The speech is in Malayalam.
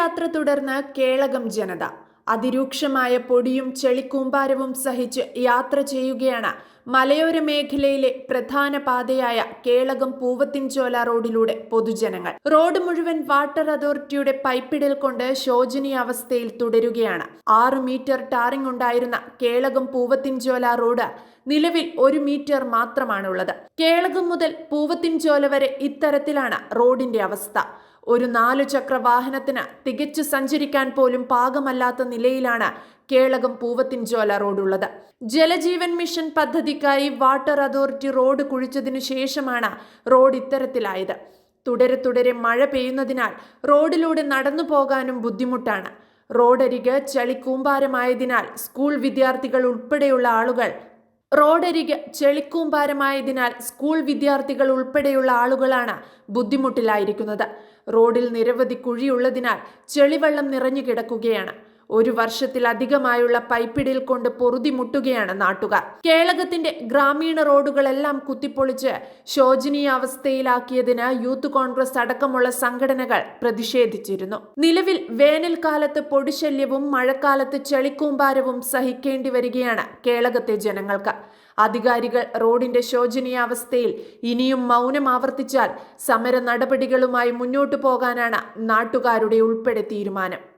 യാത്ര തുടർന്ന് കേളകം ജനത. അതിരൂക്ഷമായ പൊടിയും ചെളിക്കൂമ്പാരവും സഹിച്ച് യാത്ര ചെയ്യുകയാണ് മലയോര മേഖലയിലെ പ്രധാന പാതയായ കേളകം പൂവത്തിൻചോല റോഡിലൂടെ പൊതുജനങ്ങൾ. റോഡ് മുഴുവൻ വാട്ടർ അതോറിറ്റിയുടെ പൈപ്പിടൽ കൊണ്ട് ശോചനീയാവസ്ഥയിൽ തുടരുകയാണ്. ആറ് മീറ്റർ ടാറിംഗ് ഉണ്ടായിരുന്ന കേളകം പൂവത്തിൻചോല റോഡ് നിലവിൽ ഒരു മീറ്റർ മാത്രമാണുള്ളത്. കേളകം മുതൽ പൂവത്തിൻചോല വരെ ഇത്തരത്തിലാണ് റോഡിന്റെ അവസ്ഥ. ഒരു നാലു ചക്ര വാഹനത്തിന് തികച്ചു സഞ്ചരിക്കാൻ പോലും പാകമല്ലാത്ത നിലയിലാണ് കേളകം പൂവത്തിൻചോല റോഡുള്ളത്. ജലജീവൻ മിഷൻ പദ്ധതിക്കായി വാട്ടർ അതോറിറ്റി റോഡ് കുഴിച്ചതിനു ശേഷമാണ് റോഡ് ഇത്തരത്തിലായത്. തുടരെ തുടരെ മഴ പെയ്യുന്നതിനാൽ റോഡിലൂടെ നടന്നു പോകാനും ബുദ്ധിമുട്ടാണ്. റോഡരികെ ചളിക്കൂമ്പാരമായതിനാൽ സ്കൂൾ വിദ്യാർത്ഥികൾ ഉൾപ്പെടെയുള്ള ആളുകൾ റോഡരിക് ചെളിക്കൂമ്പാരമായതിനാൽ സ്കൂൾ വിദ്യാർത്ഥികൾ ഉൾപ്പെടെയുള്ള ആളുകളാണ് ബുദ്ധിമുട്ടിലായിരിക്കുന്നത്. റോഡിൽ നിരവധി കുഴിയുള്ളതിനാൽ ചെളിവെള്ളം നിറഞ്ഞു കിടക്കുകയാണ്. ഒരു വർഷത്തിലധികമായുള്ള പൈപ്പിടിൽ കൊണ്ട് പൊറുതിമുട്ടുകയാണ് നാട്ടുകാർ. കേളകത്തിന്റെ ഗ്രാമീണ റോഡുകളെല്ലാം കുത്തിപ്പൊളിച്ച് ശോചനീയാവസ്ഥയിലാക്കിയതിന് യൂത്ത് കോൺഗ്രസ് അടക്കമുള്ള സംഘടനകൾ പ്രതിഷേധിച്ചിരുന്നു. നിലവിൽ വേനൽക്കാലത്ത് പൊടിശല്യവും മഴക്കാലത്ത് ചെളിക്കൂമ്പാരവും സഹിക്കേണ്ടി വരികയാണ് കേളകത്തെ ജനങ്ങൾക്ക്. അധികാരികൾ റോഡിന്റെ ശോചനീയാവസ്ഥയിൽ ഇനിയും മൗനം ആവർത്തിച്ചാൽ സമര നടപടികളുമായി മുന്നോട്ടു പോകാനാണ് നാട്ടുകാരുടെ ഉൾപ്പെടെ തീരുമാനം.